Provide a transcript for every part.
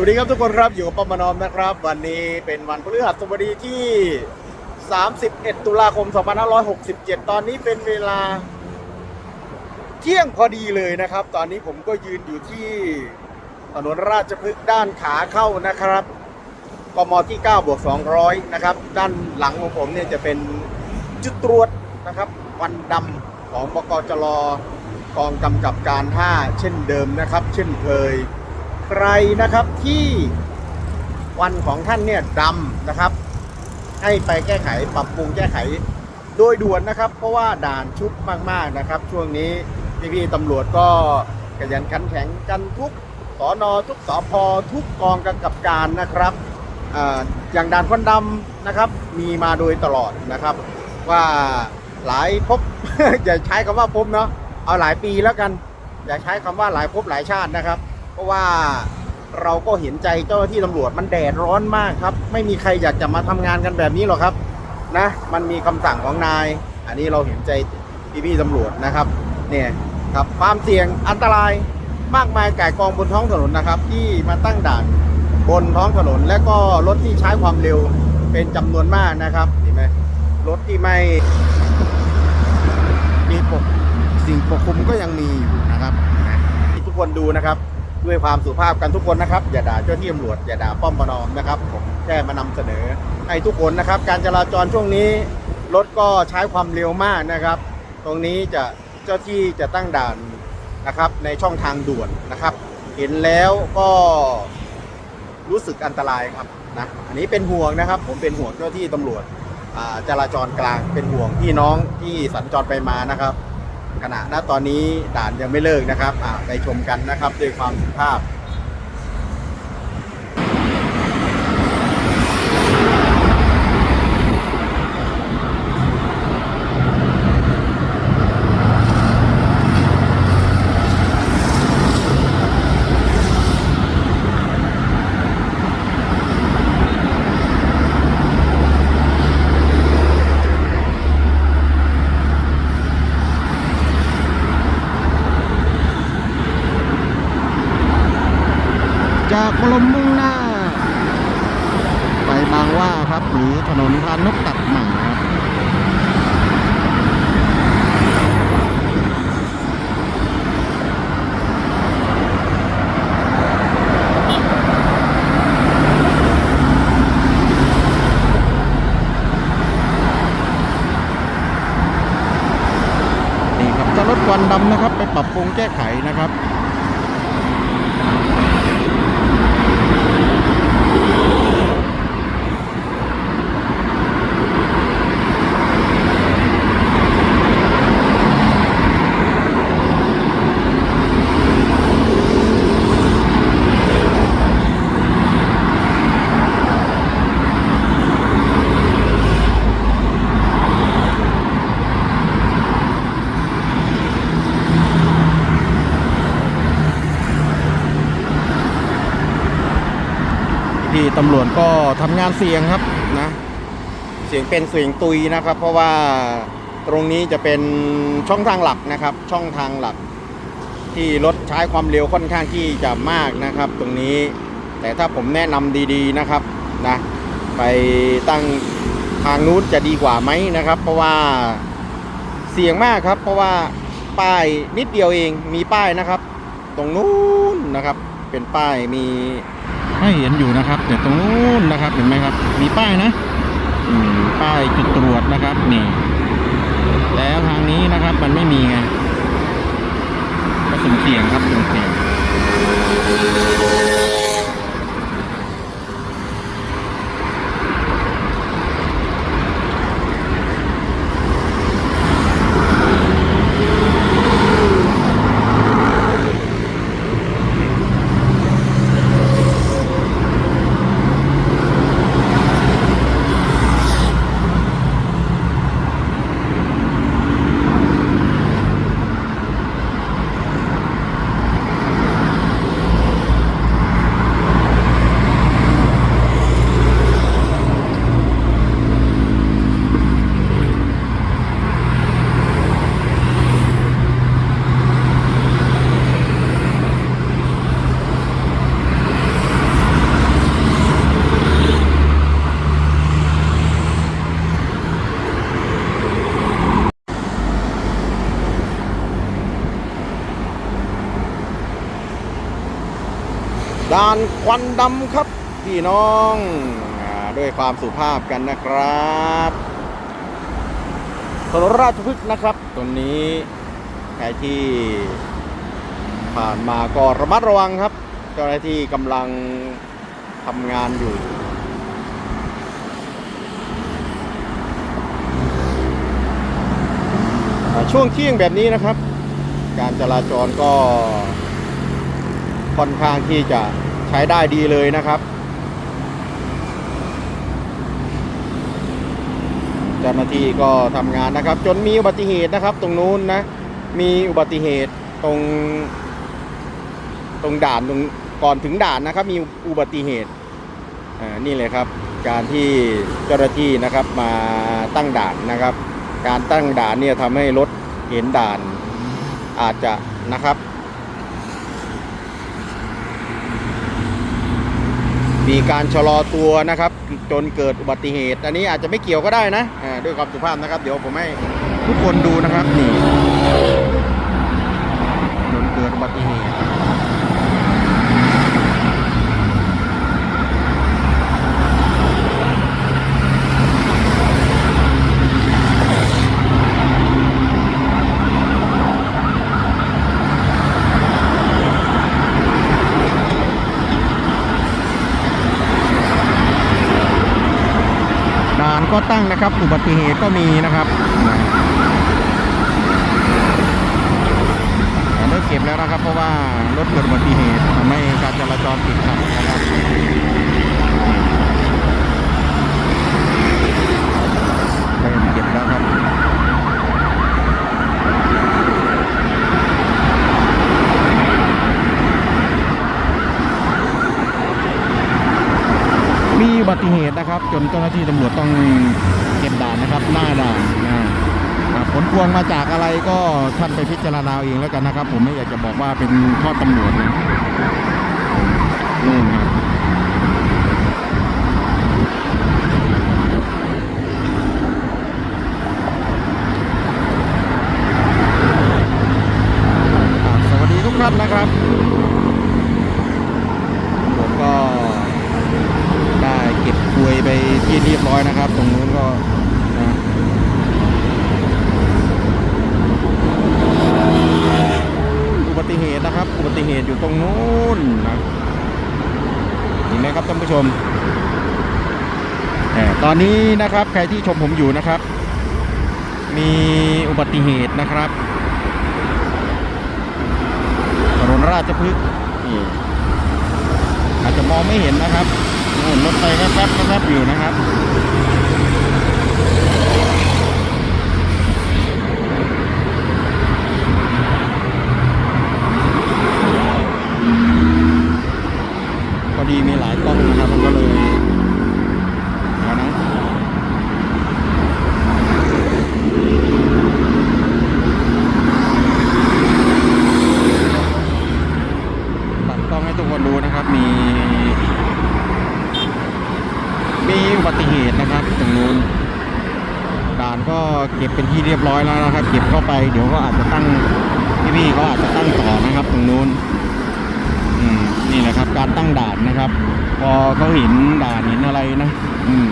สวัสดีครับทุกคนครับอยู่กับป้อมมานอมนะครับ วันนี้เป็นวันพฤหัสบดีที่ 31 ตุลาคม 2567 ตอนนี้เป็นเวลาเที่ยงพอดีเลยนะครับ ตอนนี้ผมก็ยืนอยู่ที่ถนนราชพฤกษ์ด้านขาเข้านะครับกมที่9บวก200 นะครับ ด้านหลังของผมเนี่ยจะเป็นจุดตรวจนะครับวันดำของบกจรกองกำกับการ 5 เช่นเดิมนะครับ เช่นเคย ใครนะครับที่วันของท่านเนี่ยดำนะครับ ให้ไปแก้ไขปรับปรุงแก้ไขโดยด่วนนะครับ เพราะว่าด่านชุกมากๆนะครับ ช่วงนี้พี่ๆตำรวจก็ขยันขันแข็งกันทุกสอนอทุกสอพอทุกกองกำกับการนะครับออย่างด่านควันดำนะครับ มีมาโดยตลอดนะครับ ว่าหลายภพอย่าใช้คำว่าภพเนาะเอาหลายปีแล้วกัน อย่าใช้คำว่าหลายภพหลายชาตินะครับ ราะว่าเราก็เห็นใจเจ้าหน้าที่ตำรวจมันแดดร้อนมากครับ ไม่มีใครอยากจะมาทำงานกันแบบนี้หรอกครับนะ มันมีคำสั่งของนาย อันนี้เราเห็นใจพี่ๆตำรวจนะครับ เนี่ยครับความเสี่ยงอันตรายมากมายก่ายกองบนท้องถนนนะครับ ที่มาตั้งด่านบนท้องถนนและก็รถที่ใช้ความเร็วเป็นจำนวนมากนะครับเห็นไหมรถที่ไม่มีปกสิ่งปกคลุมก็ยังมีอยู่นะครับทุกคนดูนะครับ ด้วยความสุภาพกันทุกคนนะครับ อย่าด่าเจ้าที่ตำรวจอย่าด่าป้อมปนอมนะครับผมแค่มานำเสนอให้ทุกคนนะครับ การจราจรช่วงนี้รถก็ใช้ความเร็วมากนะครับ ตรงนี้จะเจ้าที่จะตั้งด่านนะครับในช่องทางด่วนนะครับ เห็นแล้วก็รู้สึกอันตรายครับนะอันนี้เป็นห่วงนะครับ ผมเป็นห่วงเจ้าที่ตำรวจจราจรกลางเป็นห่วงพี่น้องที่สัญจรไปมานะครับ ขณะณตอนนี้ด่านยังไม่เลิกนะครับไปชมกันนะครับด้วยความสุภาพ จากบรมมุ่งหน้า ไปบางหว่าครับหรือถนนพานนกตัดหมาครับนี่ครับจะล ดควันำนะครับ ไปปรับปรุงแก้ไขนะครับ ตำรวจก็ทำงานเสี่ยงครับนะ เสียงเป็นเสียงตุยนะครับ เพราะว่าตรงนี้จะเป็นช่องทางหลักนะครับ ช่องทางหลัก ที่รถใช้ความเร็วค่อนข้างที่จะมากนะครับ ตรงนี้แต่ถ้าผมแนะนำดีๆนะครับนะไปตั้งทางนู้นจะดีกว่าไหมนะครับ เพราะว่าเสี่ยงมากครับ เพราะว่าป้ายนิดเดียวเองมีป้ายนะครับ ตรงนู้นนะครับ เป็นป้ายมี ให้เห็นอยู่นะครับแต่ตรงนู้นนะครับเห็นไหมครับ มีป้ายนะอืป้ายจุดตรวจนะครับนี่ แล้วทางนี้นะครับมันไม่มีไงก็สุ่มเสี่ยงครับสุ่มเสี่ยง ด่านควันดำครับ พี่น้องอด้วยความสุภาพกันนะครับถนนราชพฤกษ์นะครับตรงนี้ใครที่ผ่านมาก็ระมัดระวังครับ เจ้าหน้าที่กำลังทำงานอยู่ช่วงเที่ยงแบบนี้นะครับ การจราจรก็ค่อนข้างที่จะ ใช้ได้ดีเลยนะครับเจ้าหน้าที่ก็ทำงานนะครับ จนมีอุบัติเหตุนะครับ ตรงนู้นนะ มีอุบัติเหตุตรง ตรงด่านตรงก่อนถึงด่านนะครับ มีอุบัติเหตุอ่านี่เลยครับ การที่เจ้าหน้าที่นะครับมาตั้งด่านนะครับ การตั้งด่านเนี่ยทำให้รถเห็นด่านอาจจะนะครับ มีการชะลอตัวนะครับ จนเกิดอุบัติเหตุ อันนี้อาจจะไม่เกี่ยวก็ได้นะอ่าด้วยความสุภาพนะครับ เดี๋ยวผมให้ทุกคนดูนะครับนี่จนเกิดอุบัติเหตุ ด่านก็ตั้ งนะครับ อุบัติเหตุก็มีนะครับแต่เลิกเก็บแล้วนะครับ เพราะว่ารถเกิดอุบัติเหตุทำให้การจราจรติดขัดนะครับเริ่มเก็บแล้วครับ มีอุบัติเหตุนะครับ จนเจ้าหน้าที่ตำรวจต้องเก็บด่านนะครับ หน้าด่านนะผลพวงมาจากอะไรก็ท่านไปพิจารณาเอาเองแล้วกันนะครับ ผมไม่อยากจะบอกว่าเป็นข้อตำรวจนะนี่ครับสวัสดีทุกท่านนะครับ ผมก็ ได้เก็บกลวยไปที่เรียบร้อย นะครับ ตรงนู้นก็นะอุบัติเหตุนะครับ อุบัติเหตุอยู่ตรงนู้นนะเห็นไหมครับท่านผู้ชมตอนนี้นะครับใครที่ชมผมอยู่นะครับ มีอุบัติเหตุนะครับถนนราชพฤกษ์อาจจะมองไม่เห็นนะครับรถไฟก็แป๊บก็แป๊บอยู่นะครับ พอดีมีหลายกล้องนะครับ มันก็เลยเอานะตัดกล้องให้ทุกคนดูนะครับ มี มีอุบัติเหตุนะครับ ตรงนู้นด่านก็เก็บเป็นที่เรียบร้อยแล้วนะครับ เก็บเข้าไป เดี๋ยวก็อาจจะตั้งพี่ๆเขาอาจจะตั้งต่อนะครับ ตรงนู้นอืมนี่แหละครับ การตั้งด่านนะครับ พอเขาเห็นด่านเห็นอะไรนะ อืม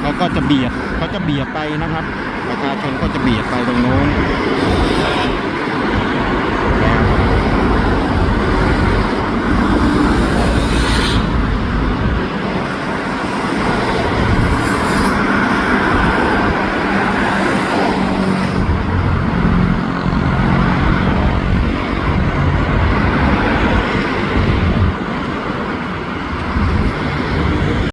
เขาก็จะเบียดเขาจะเบียดไปนะครับ ประชาชนก็จะเบียดไปตรงนู้น